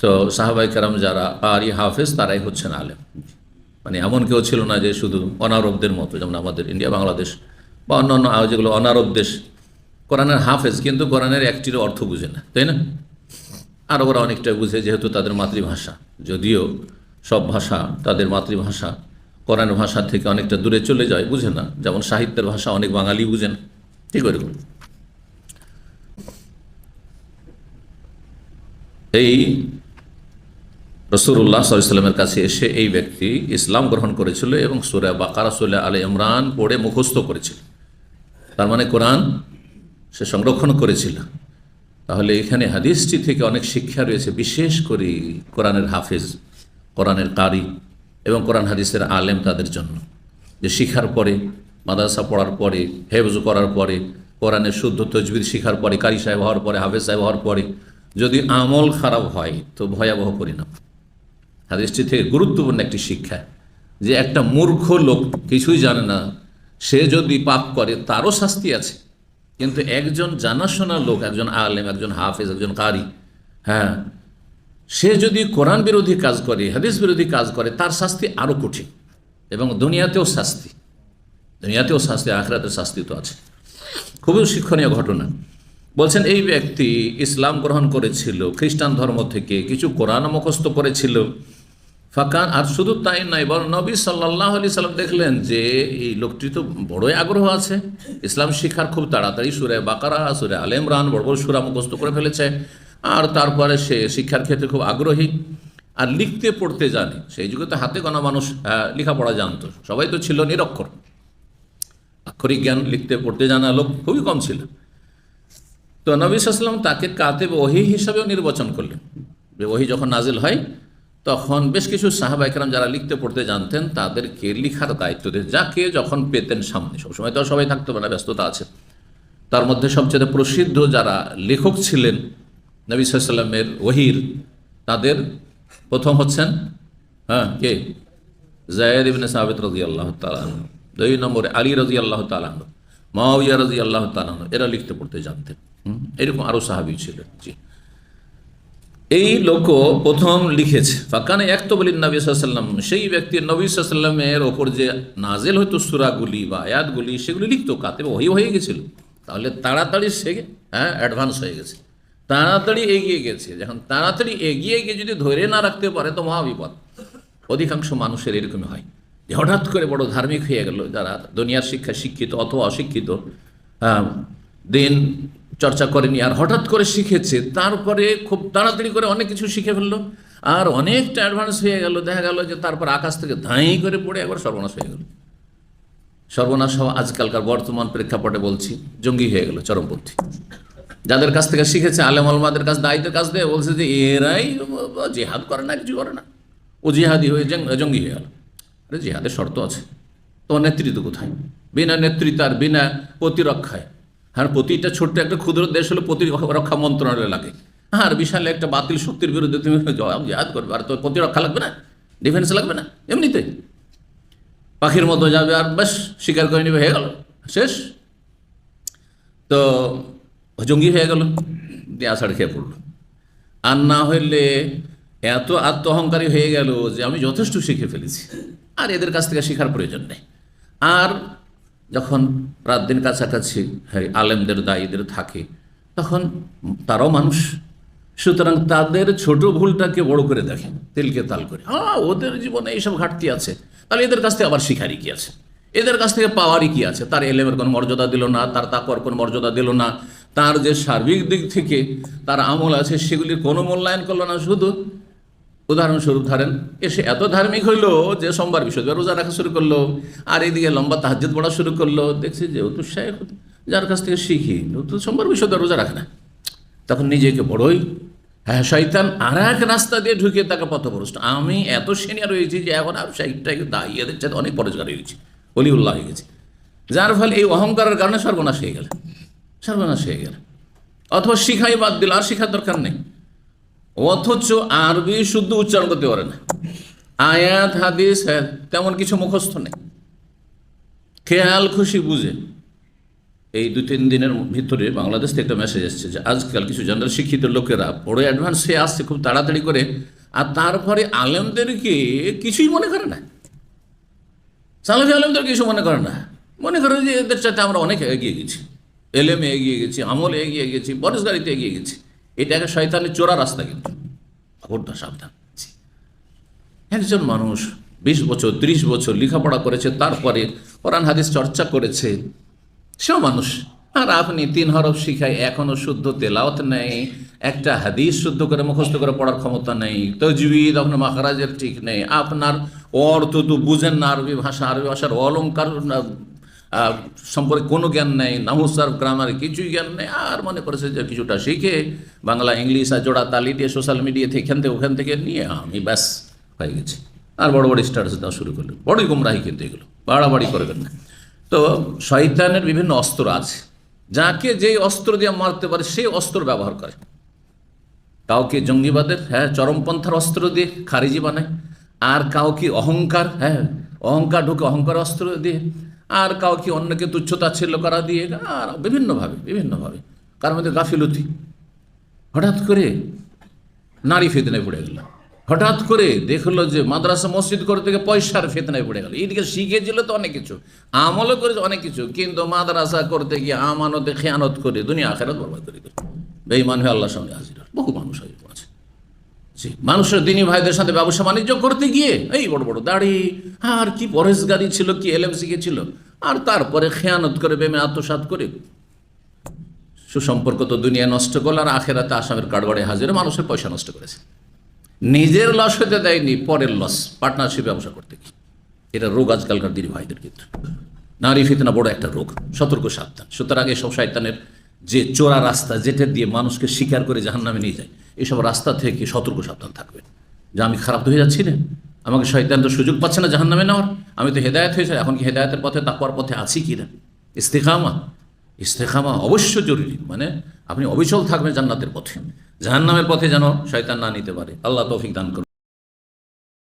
তো সাহাবাই কারাম যারা, আর হাফেজ তারাই হচ্ছেন আলেম। মানে এমন কেউ ছিল না যে শুধু অনারবদের মতো, যেমন আমাদের ইন্ডিয়া, বাংলাদেশ বা অন্যান্য যেগুলো অনারব দেশ। কোরআনের হাফেজ কিন্তু কোরআনের একটির অর্থ বুঝে না, তাই না? আর ওরা অনেকটা বুঝে যেহেতু তাদের মাতৃভাষা। যদিও সব ভাষা তাদের মাতৃভাষা, কোরআন ভাষা থেকে অনেকটা দূরে চলে যায়, বুঝে না। যেমন সাহিত্যের ভাষা অনেক বাঙালি বুঝেন ঠিক ওরকম এই রসুল্লাহ সাল্লামের কাছে এসে এই ব্যক্তি ইসলাম গ্রহণ করেছিল এবং সুরা বাকারা সুল্লাহ আলী ইমরান পড়ে মুখস্থ করেছিল। তার মানে কোরআন সে সংরক্ষণ করেছিল। তাহলে এখানে হাদিসটি থেকে অনেক শিক্ষা রয়েছে, বিশেষ করে কোরআনের হাফেজ, কোরআনের কারি এবং কোরআন হাদিসের আলেম তাদের জন্য। যে শিখার পরে, মাদ্রাসা পড়ার পরে, হেফজ করার পরে, কোরআনের শুদ্ধ তজবির শিখার পরে, কারি সাহেব হওয়ার পরে, হাফেজ সাহেব হওয়ার পরে যদি আমল খারাপ হয়, তো ভয়াবহ পরিণাম। হাদিসটি থেকে গুরুত্বপূর্ণ একটি শিক্ষা, যে একটা মূর্খ লোক কিছুই জানে না, সে যদি পাপ করে তারও শাস্তি আছে। কিন্তু একজন জানাশোনা লোক, একজন আলেম, একজন হাফেজ, একজন কারি হ্যাঁ সে যদি কোরআন বিরোধী কাজ করে, হাদিস বিরোধী কাজ করে, তার শাস্তি আরও কঠিন এবং দুনিয়াতেও শাস্তি। দুনিয়াতেও শাস্তি আখরাতের শাস্তি তো আছে। খুবই শিক্ষণীয় ঘটনা। বলছেন, এই ব্যক্তি ইসলাম গ্রহণ করেছিল, খ্রিস্টান ধর্ম থেকে কিছু কোরআন মুখস্থ করেছিল। ফাঁকান, আর শুধু তাই নয়, বরং নবী সাল্লাহ আলি সাল্লাম দেখলেন যে এই লোকটি তো বড়ই আগ্রহ আছে। ইসলাম শিক্ষার খুব তাড়াতাড়ি সুরে বাকারা, সুরে আল ইমরান বড় বড় সুরা মুখস্থ করে ফেলেছে, আর তারপরে সে শিক্ষার ক্ষেত্রে খুব আগ্রহী। আর লিখতে পড়তে জানে। সেই যুগে তো হাতে গোনা মানুষ লেখাপড়া জানতো। সবাই তো ছিল নিরক্ষর। আক্ষরিক জ্ঞান লিখতে পড়তে জানা লোক খুবই কম ছিল। তো নবী সাল্লাম তাকে কাতে ওহি হিসাবেও নির্বাচন করলেন। ওহি যখন নাজিল হয় তখন বেশ কিছু সাহাবাইকরাম যারা লিখতে পড়তে জানতেন, তাদেরকে লিখার দায়িত্ব দিয়ে যাকে যখন পেতেন সামনে। সবসময় তো সবাই থাকতে পারে না, ব্যস্ততা আছে। তার মধ্যে সবচেয়ে প্রসিদ্ধ যারা লেখক ছিলেন, নবী সাল্লামের ওহির, তাদের প্রথম হচ্ছেন হ্যাঁ কে? জায়দ ইবনে সাহাবেদ রাজি আল্লাহ তালাহ দুই নম্বরে আলী রাজি আল্লাহ তালাহ মাওয়া রাজি আল্লাহ তালাহ এরা লিখতে পড়তে জানতেন। এরকম আরও সাহাবি ছিলেন। জি। এই লোক প্রথম লিখেছে, ফাঁকানে এক তো বলি নবী সাল্লাম সেই ব্যক্তি নবী সাল্লামের ওপর যে নাজেল হয়তো সুরাগুলি বা আয়াতগুলি, সেগুলি লিখতো কাতে ওই হয়ে গেছিল। তাহলে তাড়াতাড়ি সে হ্যাঁ অ্যাডভান্স হয়ে গেছে। তাড়াতাড়ি এগিয়ে গেছে। যখন তাড়াতাড়ি এগিয়ে গিয়ে যদি ধরে না রাখতে পারে, তো মহাবিপদ। অধিকাংশ মানুষের এরকমই হয়। যে হঠাৎ করে বড় ধার্মিক হয়ে গেল, যারা দুনিয়ার শিক্ষা শিক্ষিত অথবা অশিক্ষিত দিন চর্চা করেনি আর হঠাৎ করে শিখেছে, তারপরে খুব তাড়াতাড়ি করে অনেক কিছু শিখে ফেলল। আর অনেকটা অ্যাডভান্স হয়ে গেল, দেখা গেল যে তারপর আকাশ থেকে ধাঁই করে পড়ে একবার সর্বনাশ হয়ে গেল। সর্বনাশ হওয়া আজকালকার বর্তমান প্রেক্ষাপটে বলছি, জঙ্গি হয়ে গেল চরমপন্থী। যাদের কাছ থেকে শিখেছে, আলেম আলমাদের কাছ, দায়িত্বের কাছ দিয়ে বলছে যে এরাই জেহাদ করে না, কিছু করে না। ও জিহাদি হয়ে জঙ্গি হয়ে গেল। আরে জিহাদের শর্ত আছে। তোমার নেতৃত্ব কোথায়? বিনা নেতৃত্ব আর বিনা প্রতিরক্ষায়। হ্যাঁ প্রতিটা ছোট্ট একটা ক্ষুদ্র দেশ হলো প্রতিরক্ষা মন্ত্রণালয় লাগে। আর বিশাল একটা বাতিল শক্তির বিরুদ্ধে তুমি জবাব জিহাদ করবে, আর তো প্রতিরক্ষা লাগবে না ডিফেন্স লাগবে না, এমনিতে। পাখির মতো যাবে আর বেশ স্বীকার করে নেবে, হয়ে গেল, শেষ। তো জঙ্গি হয়ে গেল, দিয়ে আষাঢ় খেয়ে পড়ল। আর না হইলে এত আত্ম অহংকারী হয়ে গেল যে আমি যথেষ্ট শিখে ফেলেছি। আর এদের কাছ থেকে শেখার প্রয়োজন নেই। আর যখন রাত দিন কাছাকাছি হ্যাঁ আলেমদের, দায়ীদের থাকে, তখন তারাও মানুষ। সুতরাং তাদের ছোট ভুলটাকে বড় করে দেখে তেলকে তাল করে। হ্যাঁ ওদের জীবনে এইসব ঘাটতি আছে। তাহলে এদের কাছ থেকে আবার শিখারই কি আছে? এদের কাছ থেকে পাওয়ারই কি আছে? তার এলেমের কোনো মর্যাদা দিল না, তার তাকওয়ার কোনো মর্যাদা দিল না, তার যে সার্বিক দিক থেকে তার আমল আছে, সেগুলির কোনো মূল্যায়ন করল না। শুধু উদাহরণস্বরূপ ধরেন এসে এত ধার্মিক হইল যে সোমবার বৃহস্পতিবার রোজা রাখা শুরু করল, আর এইদিকে লম্বা তাহাজ্জুদ পড়া শুরু করল, দেখছি যে ও তো যার কাছ থেকে শিখি, ও তো সোমবার বৃহস্পতিবার রোজা রাখে না। তখন নিজেকে বড়ই হ্যাঁ শয়তান আর এক রাস্তা দিয়ে ঢুকে তাকে পথভ্রষ্ট। আমি এত সিনিয়র হয়েছি যে এখন আর শাহিদটাকে দাঁড়িয়ে দিচ্ছে অনেক পরিষ্কার হয়ে গেছি অলিউল্লাহ হয়ে গেছে। যার ফলে এই অহংকারের কারণে সর্বনাশ হয়ে গেল, সর্বনাশ হয়ে গেল। অথবা শিখাই বাদ দিল, আর শিখার দরকার নেই। অথচ আরবি শুদ্ধ উচ্চারণ করতে পারে না। আয়াত, হাদিস তেমন কিছু মুখস্থ নেই। খেয়াল, খুশি, বুঝে। এই দু, তিন দিনের ভিতরে বাংলাদেশ থেকে একটা মেসেজ এসছে যে, আজকাল কিছু জেনারেল শিক্ষিত লোকেরা বড় অ্যাডভান্স হয়ে আসছে, খুব তাড়াতাড়ি করে, আর তারপরে আলেমদেরকে কিছুই মনে করে না। সালাফি আলমদের কিছু মনে করে না। মনে করে যে, এদের চাইতে আমরা অনেক এগিয়ে গেছি। এলেমে এগিয়ে গেছি, আমলে এগিয়ে গেছি বরসগাড়িতে এগিয়ে গেছি। এটা একটা শয়তানের চোরা রাস্তা কিন্তু। খবরদার সাবধান। একজন মানুষ বিশ বছর, ত্রিশ বছর লেখাপড়া করেছে, তারপরে কোরআন, হাদিস চর্চা করেছে। সেও মানুষ। আর আপনি তিন হরফ শিখায় এখনও শুদ্ধ তেলাওত নেই, একটা হাদিস শুদ্ধ করে মুখস্থ করে পড়ার ক্ষমতা নেই তজবিদ আপনার মাখারাজের ঠিক নেই। আপনার অর্থ তো বুঝেন না আরবি ভাষা, আরবি ভাষার অলঙ্কার সম্পর্কে কোনো জ্ঞান নেই নামুসার গ্রামার কিছুই জ্ঞান নেই, আর মনে করেছে যে কিছুটা শিখে বাংলা, ইংলিশ আর জোড়া তালি দিয়ে সোশ্যাল মিডিয়া থেকে এখান থেকে ওখান থেকে নিয়ে আমি ব্যাস হয়ে গেছি। আর বড় বড় স্ট্যাটাস দেওয়া শুরু করলেন বড়ই গুমরাহি কিন্তু এগুলো, বাড়াবাড়ি করবেন না। তো শয়তানের বিভিন্ন অস্ত্র আছে, যাকে যেই অস্ত্র দিয়ে মারতে পারে সেই অস্ত্র ব্যবহার করে। কাউকে জঙ্গিবাদের হ্যাঁ চরমপন্থার অস্ত্র দিয়ে খারিজি বানায়, আর কাউকে অহংকার হ্যাঁ অহংকার ঢুকে অহংকার অস্ত্র দিয়ে আর কাউকে অন্যকে তুচ্ছতাচ্ছিল্য করা দিয়ে আর বিভিন্নভাবে বিভিন্নভাবে। কার মধ্যে গাফিলতি। হঠাৎ করে নারী ফেতনায় পড়ে গেল। হঠাৎ করে দেখল যে মাদ্রাসা মসজিদ করে থেকে পয়সার ফেতনায় পড়ে গেল। এইদিকে শিখেছিল তো অনেক কিছু, আমলও করেছে অনেক কিছু, কিন্তু মাদ্রাসা করতে গিয়ে আমানতে খেয়ানত করে দুনিয়া আখেরাত বরবাদ করে বেঈমান হয়ে আল্লাহর সামনে হাজির বহু মানুষ জি, মানুষের দিনী ভাইদের সাথে ব্যবসা বাণিজ্য করতে গিয়ে এই বড় বড় দাড়ি, আর কি পরেশগারি ছিল, কি এলএম শিখেছিল আর তারপরে খেয়ানত করে বেমে আত্মসাত করে সুসম্পর্ক তো দুনিয়া নষ্ট করল আর আখেরাতে আসামের কাঠগড়ে হাজিরে, মানুষের পয়সা নষ্ট করেছে। নিজের লস হতে দেয়নি, পরের লস পার্টনারশিপ ব্যবসা করতে গিয়ে। এটা রোগ আজকালকার দিনী ভাইদের কিন্তু নারী ফিতনা বড় একটা রোগ, সতর্ক সাবধান। সুতরাং এসব শয়তানের যে চোরা রাস্তা, যেটা দিয়ে মানুষকে শিকার করে জাহান নামে নিয়ে যায় এসব রাস্তা থেকে সতর্ক সাবধান থাকবেন। যে আমি খারাপ হয়ে যাচ্ছি না। আমাকে শয়তান তো সুযোগ পাচ্ছে না জাহান নামে নেওয়ার। আমি তো হেদায়ত হয়েছে, এখন কি হেদায়তের পথে তাকওয়ার পথে আছি কি না? ইস্তেখামা ইস্তেখামা অবশ্য জরুরি। মানে আপনি অবিচল থাকবেন জান্নাতের পথে। জাহান্নামের পথে যেন শয়তান না নিতে পারে। আল্লাহ তৌফিক দান করুন।